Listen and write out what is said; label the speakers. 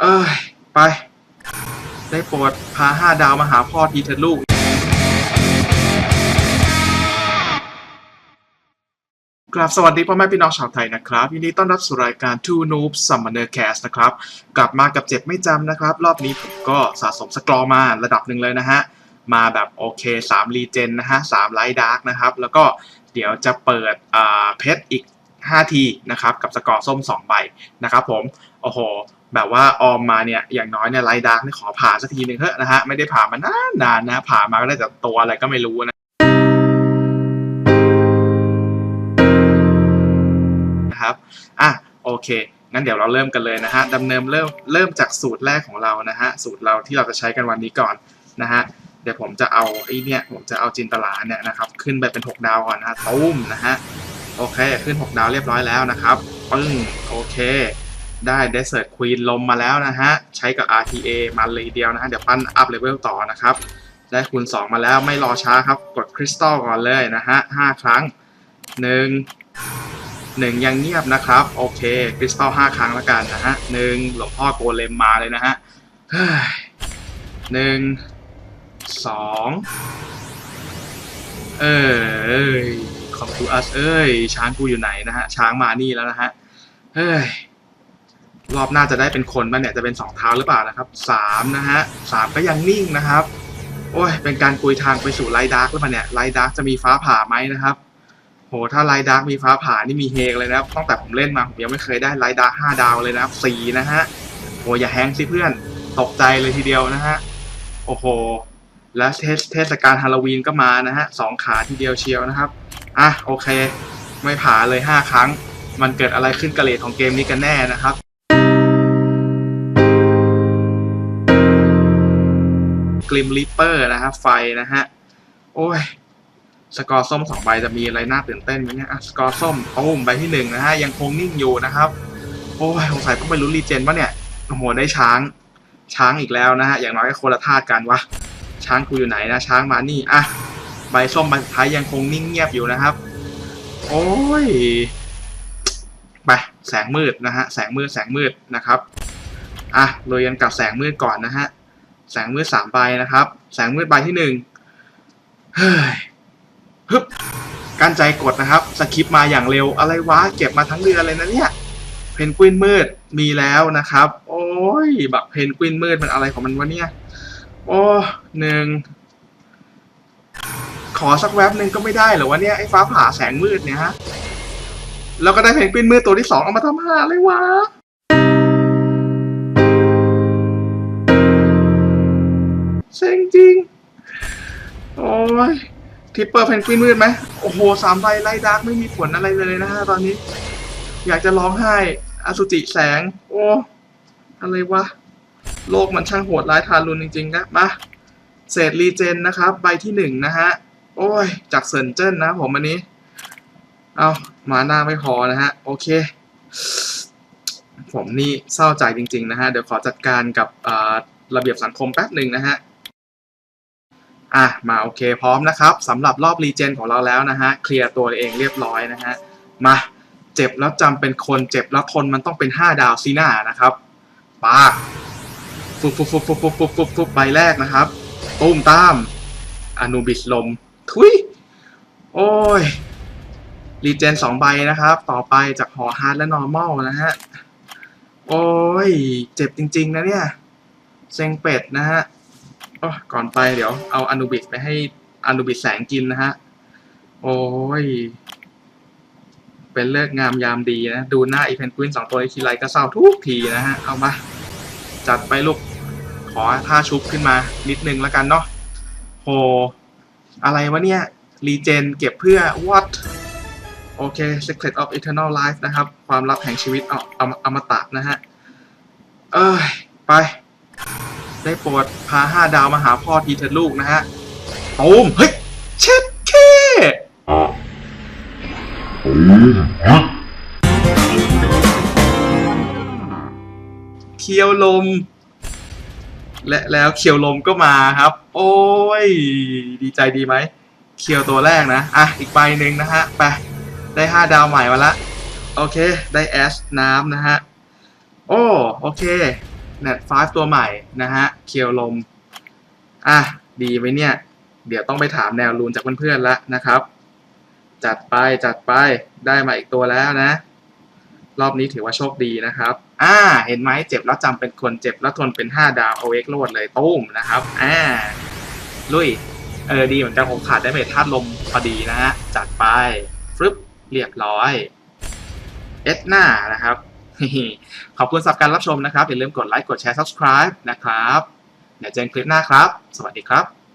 Speaker 1: เอ้ย ไป ได้โปรดพาห้าดาวมาหาพ่อทีเถอะลูกกราบสวัสดีพ่อแม่พี่น้องชาวไทยนะครับยินดีต้อนรับสู่รายการ Two Noobs Summoner Cast นะครับ กลับมากับเจ็บไม่จำนะครับ รอบนี้ผมก็สะสมสกรอมาระดับหนึ่งเลยนะฮะ มาแบบโอเค3รีเจนนะฮะ3ไลท์ดาร์กนะครับ แล้วก็เดี๋ยวจะเปิดเพชรอีก 5 ทีนะครับ กับสกอร์ส้ม 2 ใบนะครับผม โอ้โห แบบว่าออมมาเนี่ยอย่างน้อยเนี่ยไลดาร์กนี่ขอผ่าสักทีหนึ่งเถอะนะฮะไม่ได้ผ่ามานานนานนะผ่ามาก็ได้แต่ตัวอะไรก็ไม่รู้นะนะครับอะโอเคงั้นเดี๋ยวเราเริ่มกันเลยนะฮะดำเนินเริ่มเริ่มจากสูตรแรกของเรานะฮะสูตรเราที่เราจะใช้กันวันนี้ก่อนนะฮะเดี๋ยวผมจะเอาไอ้เนี่ยผมจะเอาจินตลาเนี่ยนะครับขึ้นไปเป็น 6 ดาวก่อนนะฮะตุ้มนะฮะโอเคขึ้น 6 ดาวเรียบร้อยแล้วนะครับปึ้งโอเค ได้เดสเซ r ร์ q ควีนลมมาแล้วนะฮะ ใช้กับ RTA มาเลยเดียวนะฮะ เดี๋ยวปั้นอัพเลเวลต่อนะครับ ได้คูณ 2 มาแล้วไม่รอช้าครับ กดคริสตัลก่อนเลยนะฮะ 5 ครั้ง1หนึ่งยังเงียบนะครับ โอเค คริสตัลห้าครั้งแล้วกันนะฮะหนึ่งหลวงพ่อโกเลมมาเลยนะฮะเฮ้ยหนึ่งสองเอ้ยของกูอัสเอ้ย ช้างกูอยู่ไหนนะฮะ ช้างมานี่แล้วนะฮะ เฮ้ย รอบหน้าจะได้เป็นคนป่ะเนี่ยจะเป็นสองเท้าหรือเปล่านะครับสามนะฮะสามก็ยังนิ่งนะครับ โอ้ยเป็นการกุยทางไปสู่ไลดาร์กหรือเปล่าเนี่ยไลดาร์กจะมีฟ้าผ่าไหมนะครับ โหถ้าไลดาร์กมีฟ้าผ่านี่มีเฮกเลยนะครับตั้งแต่ผมเล่นมาผมยังไม่เคยได้ไลดาร์กห้าดาวเลยนะครับสี่นะฮะโหอย่าแฮงสิเพื่อนตกใจเลยทีเดียวนะฮะโอ้โหแล้วเทศกาลฮาโลวีนก็มานะฮะสองขาทีเดียวเชียวนะครับอะโอเค ไม่ผ่าเลยห้าครั้ง มันเกิดอะไรขึ้นกับเลทของเกมนี้กันแน่นะครับ กลิมลิปเปอร์นะฮะไฟนะฮะ โอ้ย สกอร์ส้มสองใบจะมีอะไรน่าตื่นเต้นไหมเนี่ยอะสกอร์ส้มตุ้มใบที่หนึ่งนะฮะ ยังคงนิ่งอยู่นะครับ โอ้ยสงสัยต้องไปลุ้นรีเจนวะเนี่ยโอ้โหได้ช้าง ช้างอีกแล้วนะฮะ อย่างน้อยก็คนละธาตุกันวะ ช้างกูอยู่ไหนนะ ช้างมานี่ อะ ใบส้มใบสุดท้ายยังคงนิ่งเงียบอยู่นะครับ โอ้ย ไป แสงมืดนะฮะ แสงมืด แสงมืดนะครับ อะโรยกันกับแสงมืดก่อนนะฮะ แสงมืดสามใบนะครับ แสงมืดใบที่หนึ่งเฮ้ยฮึบกั้นใจกดนะครับสคริปมาอย่างเร็วอะไรวะเก็บมาทั้งเดือนเลยนะเนี่ย เพนกวินมืดมีแล้วนะครับ โอ้ยแบบเพนกวินมืดมันอะไรของมันวะเนี่ยโอ้หนึ่งขอสักแวบหนึ่งก็ไม่ได้เหรอวะเนี่ยไอ้ฟ้าผ่าแสงมืดเนี่ยฮะแล้วก็ได้เพนกวินมืดตัวที่สองเอามาทำหาเลยวะ เซ็งจริง โอ้ยทิปเปอร์เพนกวินมืดไหมโอ้โหสามใบไล่ดาร์กไม่มีผลอะไรเลยนะฮะตอนนี้ อยากจะร้องไห้อสุจิแสง โอ้อะไรวะ โลกมันช่างโหดร้ายทารุณจริง ๆ นะ มาเศษรีเจนนะครับ ใบที่หนึ่งนะฮะ โอ้ย จากเซินเจิ้นนะผมอันนี้ เอามาหน้าไม่พอนะฮะ โอเค ผมนี่เศร้าใจจริง ๆ นะฮะ เดี๋ยวขอจัดการกับระเบียบสังคมแป๊บหนึ่งนะฮะ อะมาโอเคพร้อมนะครับสำหรับรอบรีเจนของเราแล้วนะฮะเคลียร์ตัวเองเรียบร้อยนะฮะมาเจ็บแล้วจำเป็นคนเจ็บแล้วทนมันต้องเป็น 5 ดาวซีน่านะครับปาฟุบฟุบฟุบฟุบฟุบฟุบฟุบฟุบใบแรกนะครับตุ้มตามอนูบิสลม ทุยโอ้ยรีเจนสองใบนะครับ ต่อไปจากหอฮาร์ดและนอร์มอลนะฮะ โอ้ย เจ็บจริง ๆ นะเนี่ย เซ็งเป็ดนะฮะ ก่อนไปเดี๋ยวเอาอนูบิสไปให้อนูบิสแสงกินนะฮะ โอ้ย เป็นเลิกงามยามดีนะ ดูหน้าอีเพนกวินสองตัวทีไรก็เศร้าทุกทีนะฮะ เอามา จัดไปลูก ขอท่าชุบขึ้นมานิดนึงแล้วกันเนาะโหอะไรวะเนี่ย รีเจนเก็บเพื่อ what โอเค Secret of Eternal Life นะครับ ความลับแห่งชีวิตเอาเอาอมตะนะฮะ เอ้ย ไป ได้โปรดพาห้าดาวมาหาพ่อทีเถอะลูกนะฮะตูมเฮ้ย เช็ดเคเคียวลม และแล้วเคียวลมก็มาครับ โอ้ย ดีใจดีไหม เคียวตัวแรกนะ อะ อีกใบหนึ่งนะฮะ ไป ได้ห้าดาวใหม่มาละ โอเค ได้แอชน้ำนะฮะ โอ้ โอเค เน็ต5ตัวใหม่นะฮะเคียวลม อะ ดีไหมเนี่ย เดี๋ยวต้องไปถามแนวรูนจากเพื่อนๆแล้วนะครับ จัดไปจัดไปได้มาอีกตัวแล้วนะ รอบนี้ถือว่าโชคดีนะครับ อ่า เห็นไหมเจ็บแล้วจำเป็นคนเจ็บแล้วทนเป็น 5 ดาวเอาเอ็กโลดเลยตุ้มนะครับ อ่า ลุย เออ ดีเหมือนกันผมขาดได้เมทธาตุลมพอดีนะฮะจัดไปฟึบเรียบร้อยเอสหน้านะครับ ขอบคุณสำหรับการรับชมนะครับ อย่าลืมกดไลค์ กดแชร์ subscribe นะครับเดี๋ยวเจอกันคลิปหน้าครับ สวัสดีครับ